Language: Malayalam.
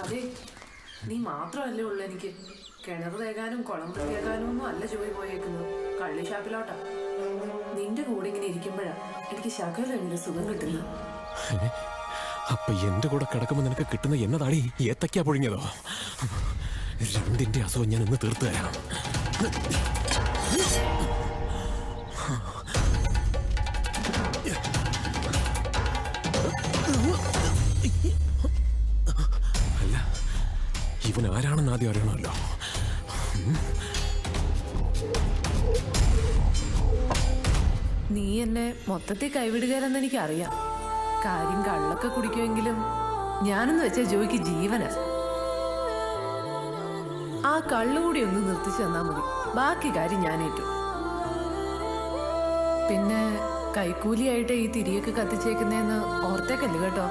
അതെ നീ മാത്രമല്ലേ ഉള്ളു എനിക്ക്. കിണർ തേകാനും കുളം വൃത്തിയാക്കാനും ഒന്നും അല്ല ജോലി പോയേക്കുന്നത്. കള്ളി ഷാപ്പിലോട്ടാ. നിന്റെ കൂടെ ഇങ്ങനെ ഇരിക്കുമ്പോഴാ എനിക്ക് ശകലം എങ്ങനെ സുഖം കിട്ടുന്നത്. അപ്പൊ എന്റെ കൂടെ കിടക്കുമ്പോ നിനക്ക് കിട്ടുന്ന എന്നതാടി? ഏത്തക്കാ പൊഴിഞ്ഞതോ രണ്ടിന്റെ അസുഖം ഞാൻ ഇന്ന് തീർത്തു തരാം. അല്ല ഇവൻ ആരാണെന്ന് ആദ്യം അറിയണമല്ലോ. നീ എന്നെ മൊത്തത്തിൽ കൈവിടുകയെന്ന് എനിക്കറിയാം. കാര്യം കള്ളൊക്കെ കുടിക്കുമെങ്കിലും ഞാനെന്ന് വെച്ചാൽ ജോയിക്ക് ജീവന. ആ കള്ളുകൂടി ഒന്ന് നിർത്തിച്ചു തന്നാ മതി. ബാക്കി കാര്യം ഞാൻ ഏറ്റു പിന്നെ കൈക്കൂലിയായിട്ട് ഈ തിരിയൊക്കെ കത്തിച്ചേക്കുന്നതെന്ന് ഓർത്തേക്കല്ലേ കേട്ടോ?